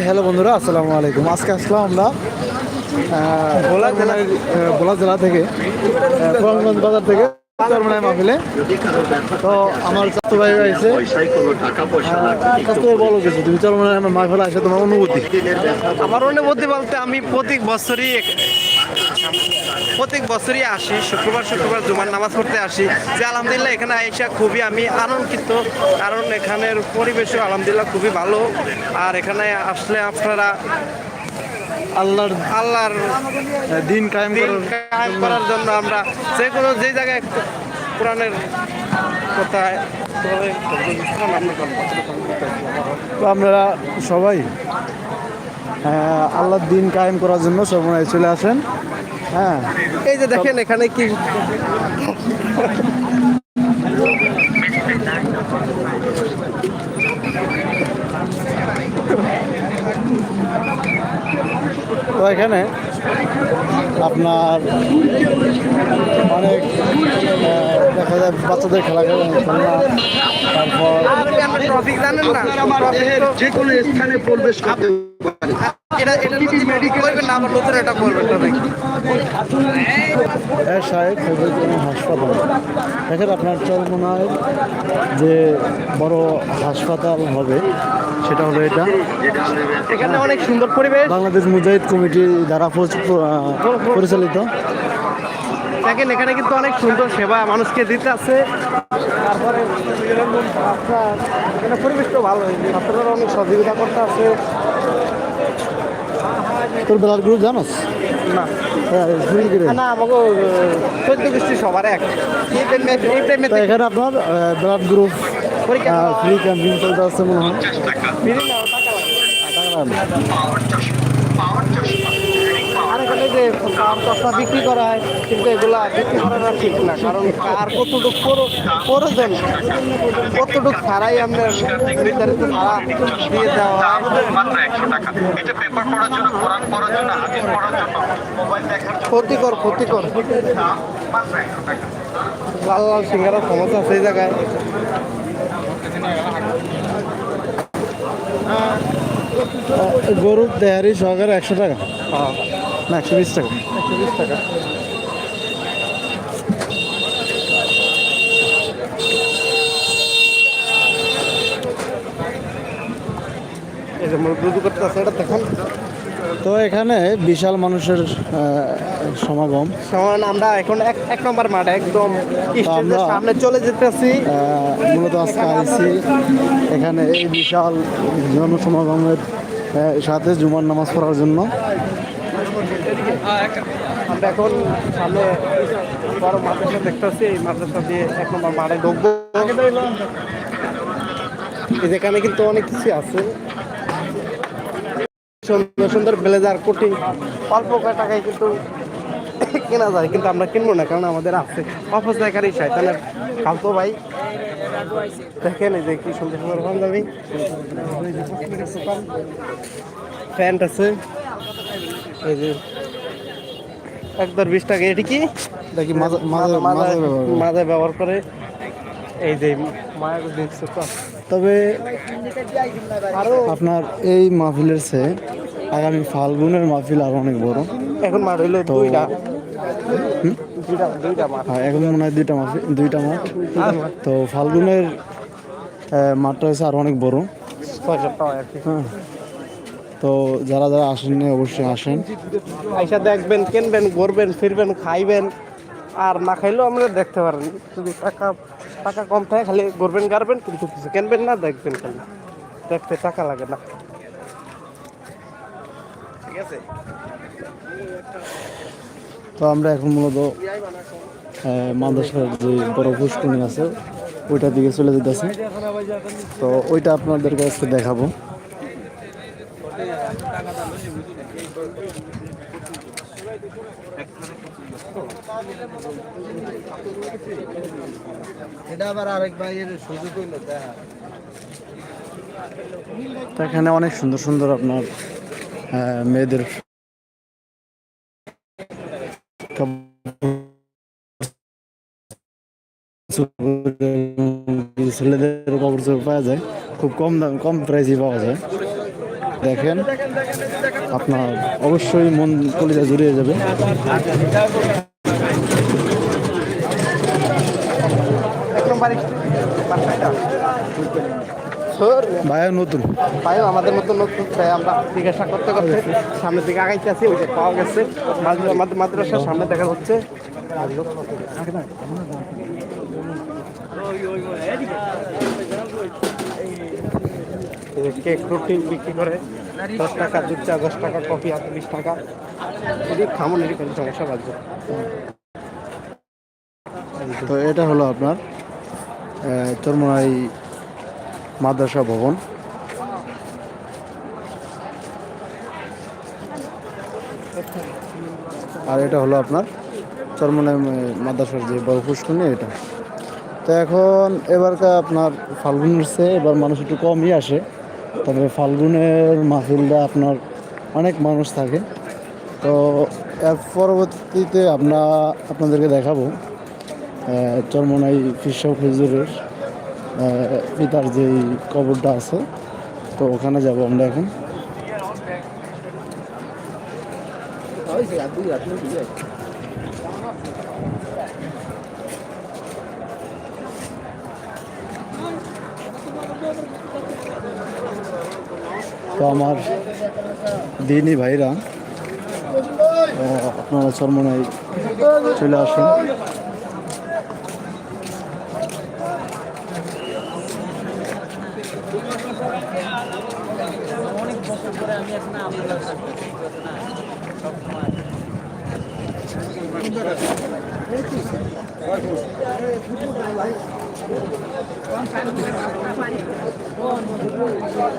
Hello বন্ধুরা, আসসালামু আলাইকুম। আজকে আসলাম আমরা ভোলা জেলা ভোলা জেলা থেকে বাজার থেকে তো আমার আসে তোমার অনুভূতি? আমার অনুভূতি বলতে আমি প্রতি বছরই প্রত্যেক বছরই আসি শুক্রবার শুক্রবার জুমার নামাজ পড়তে আসি। যে আলহামদুলিল্লাহ এখানে আইসা খুবই আমি আনন্দিত কারণ এখানের পরিবেশও আলহামদুলিল্লাহ খুবই ভালো। আর এখানে আসলে আপনারা আল্লাহর আল্লাহর দিন কায়েম করার কায়েম করার জন্য আমরা যে কোনো যে জায়গায় কোরআনের কোথায় তো আপনারা সবাই আল্লাহর দিন কায়েম করার জন্য চরমনায় চলে আসেন। হ্যাঁ। এই যে দেখেন এখানে কি তো এখানে আপনার অনেক দেখা যায় বাচ্চাদের খেলা খেলা তারপর যে কোনো স্থানে প্রবেশ করতে সাহেব ফজলুদ্দিন হাসপাতাল দেখেন আপনার চরমনায় যে বড় হাসপাতাল হবে সেটা হলো এটা। এখানে অনেক সুন্দর পরিবেশ। বাংলাদেশ মুজাহিদ কমিটি দ্বারা পরিচালিত। দেখেন এখানে কিন্তু অনেক সুন্দর সেবা মানুষকে দিতে আছে। তারপরে এখানে পরিবেশটা ভালো হয়েছে ছাত্ররা অনেক সহযোগিতা করতে আছে। তোর ব্লাড গ্রুপ জানোস? না। হ্যাঁ? না আমাকে চোদ্দ গোষ্ঠী সবার এক। এখানে আপনার ব্লাড গ্রুপ ফ্রি ক্যাম্পিং চলতে আসছে মনে হয় ফিরে নাও, টাকা লাগবে। টাকা লাগবে। আর এখানে যে কার চশমা বিক্রি করা হয়, কিন্তু এগুলা বিক্রি করাটা ঠিক না, কারণ কার কতটুকু প্রো- প্রয়োজন, কতটুকু ছাড়াই আমরা নির্ধারিত ভাড়া দিয়ে দেওয়া হয়। ক্ষতিকর ক্ষতিকর। লাল লাল সিঙ্গারা সমস্যা সেই জায়গায়। গরুর দেহারি সহকারে একশো টাকা। না একশো বিশ টাকা। একশো বিশ টাকা তো এখানে বিশাল মানুষের সমাগম। আমরা এখন এক নম্বর মাঠ একদম সামনে চলে যেতেছি। মূলত আজকে আইসি। এখানে এই বিশাল জনসমাগমের সাথে জুমার নামাজ পড়ার জন্য। আমরা এখন সামনে বড় মাদ্রাসা দেখতেছি, এই মাদ্রাসা দিয়ে এক নম্বর মাঠে ঢুকবো। যেখানে কিন্তু অনেক কিছু আছে। সুন্দর সুন্দর ব্লেজার, কোটি, অল্প কয় টাকায় কিন্তু কেনা যায়, কিন্তু আমরা কিনবো না, কারণ আমাদের আছে। অপচয়কারী শয়তানের ফালতু ভাই। দেখেন এই যে কি সুন্দর সুন্দর পাঞ্জাবি। প্যান্ট আছে। এই যে একদর বিশ টাকা এটি কি? দেখি মাঝে ব্যবহার করে। মাঝে ব্যবহার করে। এই যে তবে আপনার এই মাহফিলের চেয়ে আগামী ফাল্গুনের মাহফিল আরও অনেক বড়। এখন মাঠ হইল দুইটা। আর এখন মনে হয় দুইটা মাহফিল দুইটা মাঠ। তো ফাল্গুনের মাঠটা হচ্ছে আরও অনেক বড়। হ্যাঁ। তো যারা যারা আসেন আসেননি অবশ্যই আসেন। আইসা দেখবেন কিনবেন ঘুরবেন ফিরবেন খাইবেন আর না খাইলেও আমরা দেখতে পারেন। যদি টাকা টাকা কম থাকে খালি ঘুরবেন গাড়বেন কিন্তু কিছু কিনবেন না দেখবেন খালি। দেখতে টাকা লাগে না। ঠিক আছে তো আমরা এখন মূলত মাদ্রাসার যে বড় পুষ্করণী আছে ওইটার দিকে চলে যেতেছে। তো ওইটা আপনাদের কাছে দেখাবো। এখানে অনেক সুন্দর সুন্দর আপনার মেয়েদের ছেলেদের কাপড় চোপড় পাওয়া যায়, খুব কম দাম, কম প্রাইসে পাওয়া যায়। দেখেন, আপনার অবশ্যই মন কলিজা জুড়িয়ে যাবে একদম বাড়ি ভাইয়া নতুন। আমাদের মতো নতুন তাই আমরা জিজ্ঞাসা করতে করতে সামনের দিকে আগাইতে আছি পাওয়া গেছে। মাদ্রাসার সামনে দেখা কেক রুটি বিক্রি করে দশ টাকা দুধ চা দশ টাকা কফি হাতে বিশ টাকা। এটি খামন কোনো সমস্যা বাজবে তো এটা হলো আপনার? চরমনাই মাদ্রাসা ভবন? আর এটা হলো আপনার চরমনাই মাদ্রাসার যে বড় পুষ্করণী, এটা। তো এখন এবারকার আপনার ফাল্গুন উঠছে এবার মানুষ একটু কমই আসে। তবে ফাল্গুনের মাহফিলটা আপনার অনেক মানুষ থাকে। তো এর পরবর্তীতে আমরা আপনাদেরকে দেখাবো। চরমনাই ফিসাব হুজুরের পিতার যেই কবরটা আছে, তো ওখানে যাব আমরা এখন। তো আমার দিনী ভাইরা আপনারা চরমনাই চলে আসুন।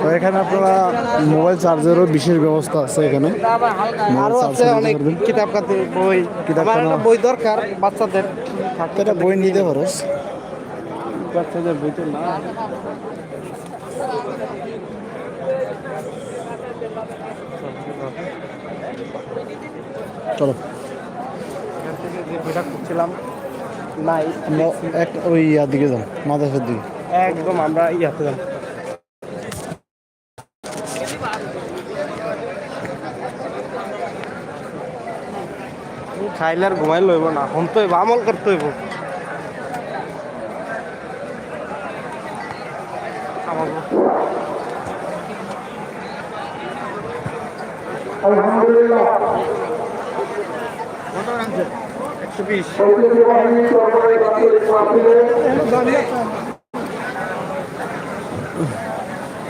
তো এখানে আপনারা মোবাইল চার্জারও বিশেষ ব্যবস্থা আছে এখানে। আরও আছে অনেক কিতাব কাতে বই। কিতাব একটা। বই দরকার বাচ্চাদের। এটা বই নিতে পারোস বাচ্চাদের বই তো না। চলো। যে বইটা নাই এক ওই ইয়ার দিকে যাও মাদ্রাসার দিকে। একদম আমরা ইয়াতে যাব। খাইলে আর ঘুমাই লইব না হন তো আমল করতে হইব। বিশ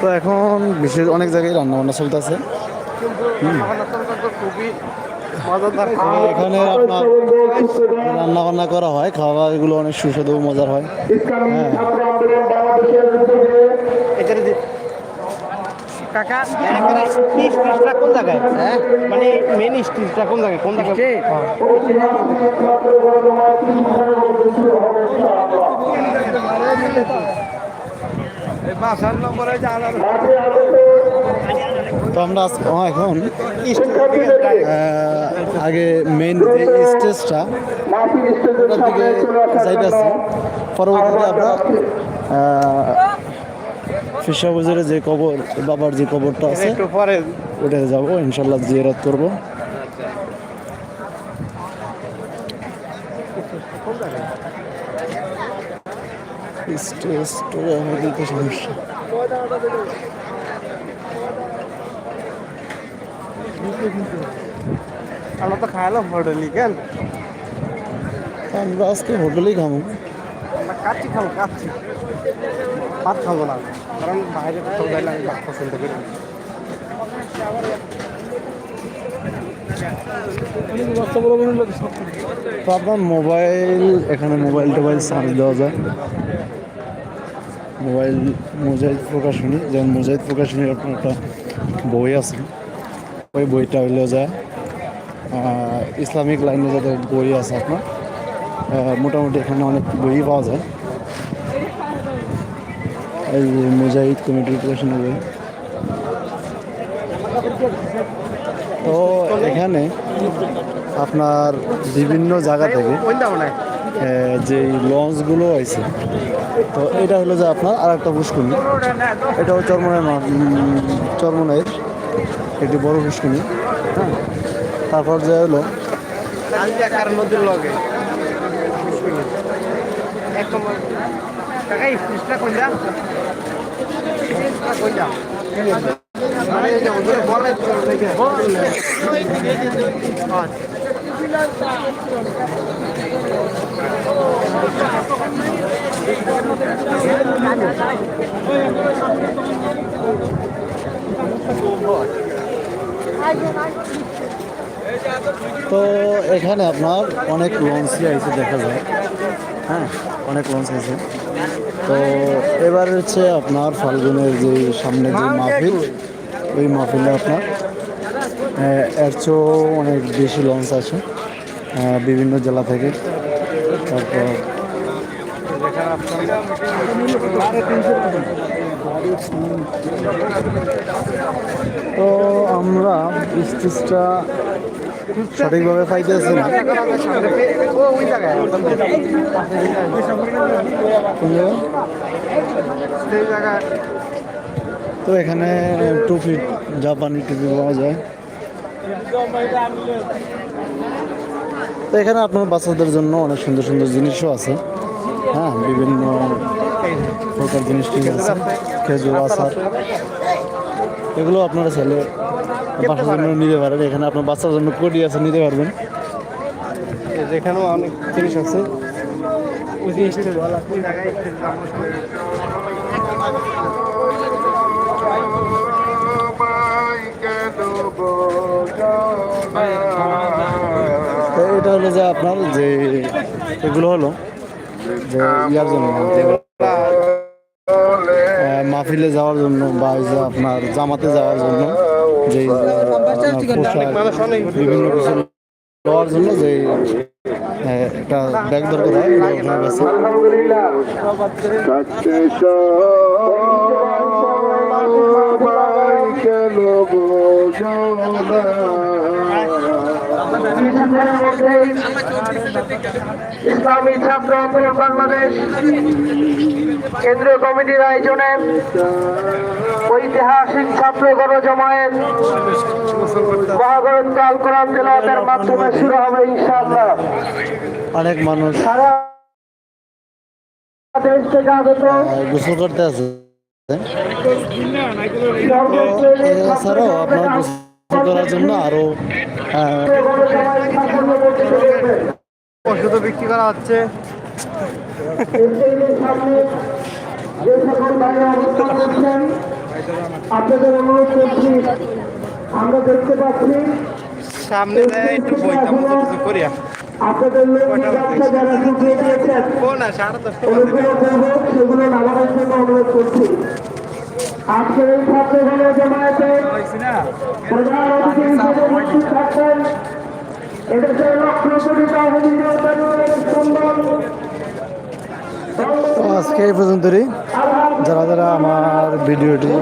তো এখন বিশেষ অনেক জায়গায় রান্না বান্না চলতেছে এখানে আপনার রান্না বান্না করা হয় খাওয়া এগুলো অনেক সুস্বাদু, মজার হয়। হ্যাঁ। কাকা স্টেজটা কোন জায়গায়? হ্যাঁ? মানে মেন স্টেজটা কোন জায়গায়? কোন জায়গায়? বাসার নম্বরে জানার তো আমরা হ্যাঁ, এখন আগে মেইন যে স্টেজটা ওটার দিকে যাইতেছি। পরবর্তীতে আমরা ফিসা বাজারে যে কবর বাবার যে কবরটা আছে একটু পরে ওটা যাব ইনশাল্লাহ জিয়ারত করব। সমস্যা। আমরা তো খাইলাম হোটেলি কেন? আমরা আজকে হোটেলেই খাব আমরা কাচ্ছি খাব কাচ্ছি ভাত খাব না, কারণ বাইরে কোথাও গেলে আমি ভাত পছন্দ করি। তো আপনার মোবাইল, এখানে মোবাইল টোবাইল চার্জ দেওয়া যায়। মোবাইল মুজাহিদ প্রকাশনী, যেমন মুজাহিদ প্রকাশনীর আপনার একটা বই আছে। ওই বইটা হইলেও যায় ইসলামিক লাইনে যাদের বই আছে আপনার মোটামুটি এখানে অনেক বই পাওয়া যায়। এই যে মুজাহিদ কমিটির প্রকাশনী বই তো এখানে আপনার বিভিন্ন জায়গা থেকে যে লঞ্চগুলো আছে তো এটা হলো যে আপনার আর একটা পুষ্করণী এটাও চরমনাই চরমনাইয়ের একটি বড় ফিস কিনি হ্যাঁ তারপর যে হলো নদীর লগে কাকা এই ফিসটা তো এখানে আপনার অনেক লঞ্চই আছে দেখা যায়। হ্যাঁ অনেক লঞ্চ আছে তো এবার হচ্ছে আপনার ফাল্গুনের যে সামনে যে মাহফিল ওই মাহফিলে আপনার এর চেয়েও অনেক বেশি লঞ্চ আছে বিভিন্ন জেলা থেকে। তারপর তো আমরা স্টেজটা সঠিকভাবে পাইতেছি না। তো এখানে টুপি জাপানি টুপি পাওয়া যায়। তো এখানে আপনার বাচ্চাদের জন্য অনেক সুন্দর সুন্দর জিনিসও আছে। হ্যাঁ বিভিন্ন প্রকার জিনিস ঠিক আছে। খেজুর, আচার, এগুলো আপনারা ছেলে বাচ্চার জন্য নিতে পারেন। এখানে আপনার বাচ্চার জন্য কোটি আছে নিতে পারবেন। যেখানেও অনেক জিনিস আছে। এটা হলো যে আপনার যে এগুলো হলো যে ইয়ার জন্য মাহফিলে যাওয়ার জন্য বা আপনার জামাতে যাওয়ার জন্য যে পোশাক বিভিন্ন কিছু দেওয়ার জন্য যে একটা ব্যাগ দরকার হয় ওগুলো ইসলামী ছাত্র আন্দোলন বাংলাদেশ কেন্দ্রীয় কমিটির আয়োজনে ঐতিহাসিক ছাত্র গণজমায়েত মহাগরত কাল কোরআন তেলাওয়াতের মাধ্যমে শুরু হবে ইনশাআল্লাহ। অনেক মানুষ সারা দেশ থেকে আগত গোসল করতে আছে। এছাড়াও আপনার করার জন্য আরও আহ, গণজমায়েত সম্পন্ন করতে চলেছে। ওষুধ বিক্রি করা হচ্ছে। স্টেজের সামনে যে সকল ভাইরা অবস্থান করছেন আপনাদের অনুরোধ করছি আমরা দেখতে পাচ্ছি সামনে একটু বইতাম কিছু করিয়া আপনাদের লোক যারা দিয়েছেন সেগুলো নামানোর জন্য অনুরোধ করছি। আজকের এই ছাত্র গণ জমায়েতে প্রধান অতিথি হিসেবে উপস্থিত থাকবেন। এদেশের লক্ষ কোটি তাহিনী সুন্দর আজকে এই পর্যন্তই। যারা যারা আমার ভিডিওটি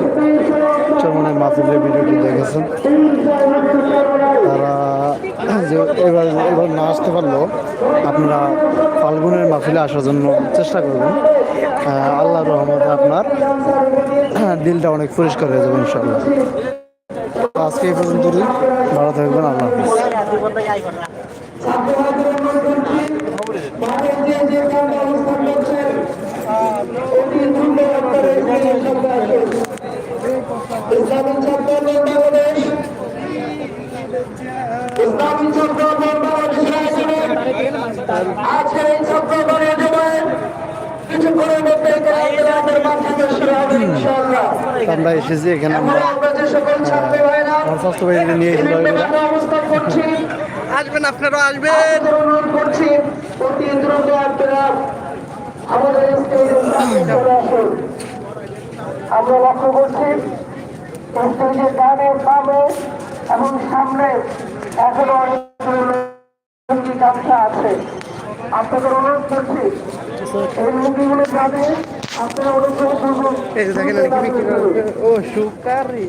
চরমনের মাহফিলের ভিডিওটি দেখেছেন তারা যে এবার এবার না আসতে পারলেও আপনারা ফাল্গুনের মাহফিলে আসার জন্য চেষ্টা করবেন। আল্লাহ রহমতে আপনার দিলটা অনেক পরিষ্কার হয়ে যাবে ইনশাল্লাহ আজকে এই পর্যন্ত ভালো থাকবেন, আল্লাহ হাফিজ ইসলামী ছাত্র বাংলাদেশ ইসলামী ছাত্র বাংলাদেশ আজকের এই ছাত্র জমায়েত কিছুক্ষণের মধ্যে কেরাতের মাধ্যমে শুরু হবে ইনশাআল্লাহ। আমরা এসেছি এখানে। আমরা আমরা যে সকল ছাত্র ভাইরা স্বাস্থ্য ভাইকে নিয়ে এসেছিল অবস্থান করছি। আসবেন আপনারাও আসবেন। অনুরোধ করছি অতি দ্রুত আপনারা আমাদের আসুন। আমরা লক্ষ্য করছি স্টেজের ডানে বামে এবং সামনে এখনও লুঙ্গি গামছা আছে। আপনাদের অনুরোধ করছি এই মুরগিগুলো যাবে আপনারা অনুগ্রহ করবেন ও সুকারি